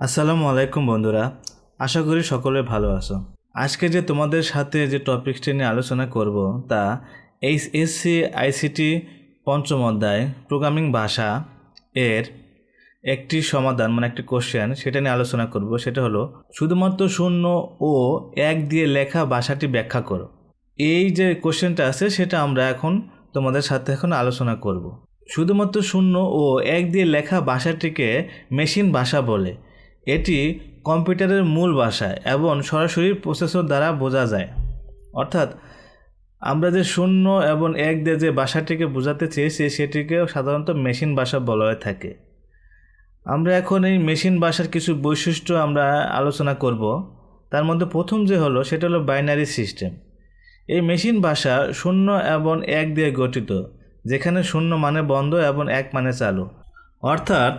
আসসালামু আলাইকুম বন্ধুরা, আশা করি সকলে ভালো আছো। আজকে যে তোমাদের সাথে যে টপিকটি নিয়ে আলোচনা করব তা এইচ এসসি আইসিটি পঞ্চম অধ্যায় প্রোগ্রামিং ভাষা এর একটি সমাধান মানে একটি কোশ্চেন সেটা নিয়ে আলোচনা করব। সেটা হলো, শুধুমাত্র শূন্য ও এক দিয়ে লেখা ভাষাটি ব্যাখ্যা করো। এই যে কোশ্চেনটা আছে, সেটা আমরা এখন তোমাদের সাথে এখন আলোচনা করব। শুধুমাত্র শূন্য ও এক দিয়ে লেখা ভাষাটিকে মেশিন ভাষা বলে। এটি কম্পিউটারের মূল ভাষা এবং সরাসরি প্রসেসর দ্বারা বোঝা যায়। অর্থাৎ, আমরা যে শূন্য এবং এক দিয়ে যে ভাষাটিকে বোঝাতে চেয়েছি সেটিকে সাধারণত মেশিন ভাষা বলা হয়ে থাকে। আমরা এখন এই মেশিন ভাষার কিছু বৈশিষ্ট্য আমরা আলোচনা করব। তার মধ্যে প্রথম যে হলো, সেটা হলো বাইনারি সিস্টেম। এই মেশিন ভাষা শূন্য এবং এক দিয়ে গঠিত, যেখানে শূন্য মানে বন্ধ এবং এক মানে চালু। অর্থাৎ,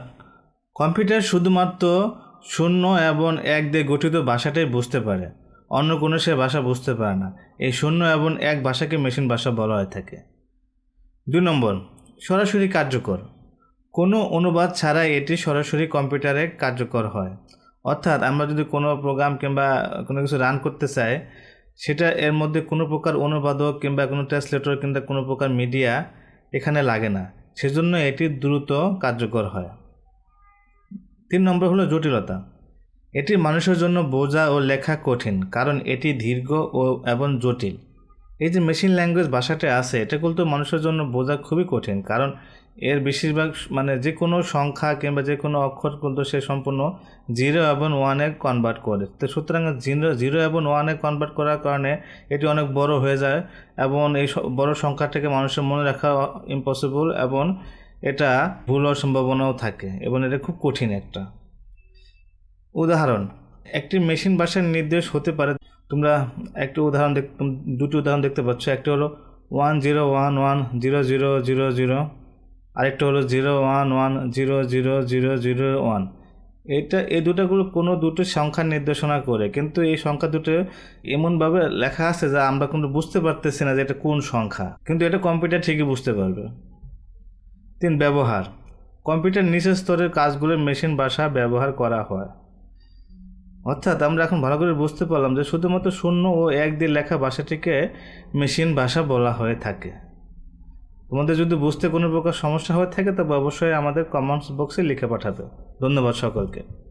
কম্পিউটার শুধুমাত্র শূন্য এবং এক দিয়ে গঠিত ভাষাটাই বুঝতে পারে। অন্য কোনো সে ভাষা বুঝতে পারে না। এই শূন্য এবং এক ভাষাকে মেশিন ভাষা বলা হয়ে থাকে। দুই নম্বর, সরাসরি কার্যকর। কোনো অনুবাদ ছাড়াই এটি সরাসরি কম্পিউটারে কার্যকর হয়। অর্থাৎ আমরা যদি কোনো প্রোগ্রাম কিংবা কোনো কিছু রান করতে চাই, সেটা এর মধ্যে কোনো প্রকার অনুবাদক কিংবা কোনো ট্রান্সলেটর কিংবা কোনো প্রকার মিডিয়া এখানে লাগে না। সেজন্য এটি দ্রুত কার্যকর হয়। তিন নম্বর হলো জটিলতা। এটি মানুষের জন্য বোঝা ও লেখা কঠিন, কারণ এটি দীর্ঘ ও এবং জটিল। এই যে মেশিন ল্যাঙ্গুয়েজ ভাষাটা আছে, এটা কিন্তু মানুষের জন্য বোঝা খুবই কঠিন, কারণ এর বেশিরভাগ মানে যে কোনো সংখ্যা কিংবা যে কোনো অক্ষর কিন্তু সে সম্পূর্ণ জিরো এবং ওয়ানে কনভার্ট করে। তো সুতরাং জিরো জিরো এবং ওয়ানে কনভার্ট করার কারণে এটি অনেক বড় হয়ে যায় এবং এই বড় সংখ্যাটাকে মানুষের মনে রাখা ইম্পসিবল এবং এটা ভুল হওয়ার সম্ভাবনাও থাকে এবং এটা খুব কঠিন একটা। উদাহরণ, একটি মেশিন ভাষার নির্দেশ হতে পারে, তোমরা একটি উদাহরণ দেখ দুটি উদাহরণ দেখতে পাচ্ছ, একটি হলো one zero one one zero zero zero zero আরেকটা হলো zero one one zero zero zero zero one এটা, এই দুটোগুলো কোনো দুটো সংখ্যা নির্দেশনা করে, কিন্তু এই সংখ্যা দুটো এমনভাবে লেখা আছে যা আমরা কিন্তু বুঝতে পারতেছি না যে এটা কোন সংখ্যা। কিন্তু এটা কম্পিউটার ঠিকই বুঝতে পারবে। তিন ব্যবহার। কম্পিউটার নিচের স্তরের কাজগুলোর মেশিন ভাষা ব্যবহার করা হয়। অর্থাৎ আমরা এখন ভালো করে বুঝতে পারলাম যে শুধুমাত্র শূন্য ও এক দিয়ে লেখা ভাষাটিকে মেশিন ভাষা বলা হয়ে থাকে। তোমাদের যদি বুঝতে কোনো প্রকার সমস্যা হয়ে থাকে তবে অবশ্যই আমাদের কমেন্টস বক্সে লিখে পাঠাবে। ধন্যবাদ সকলকে।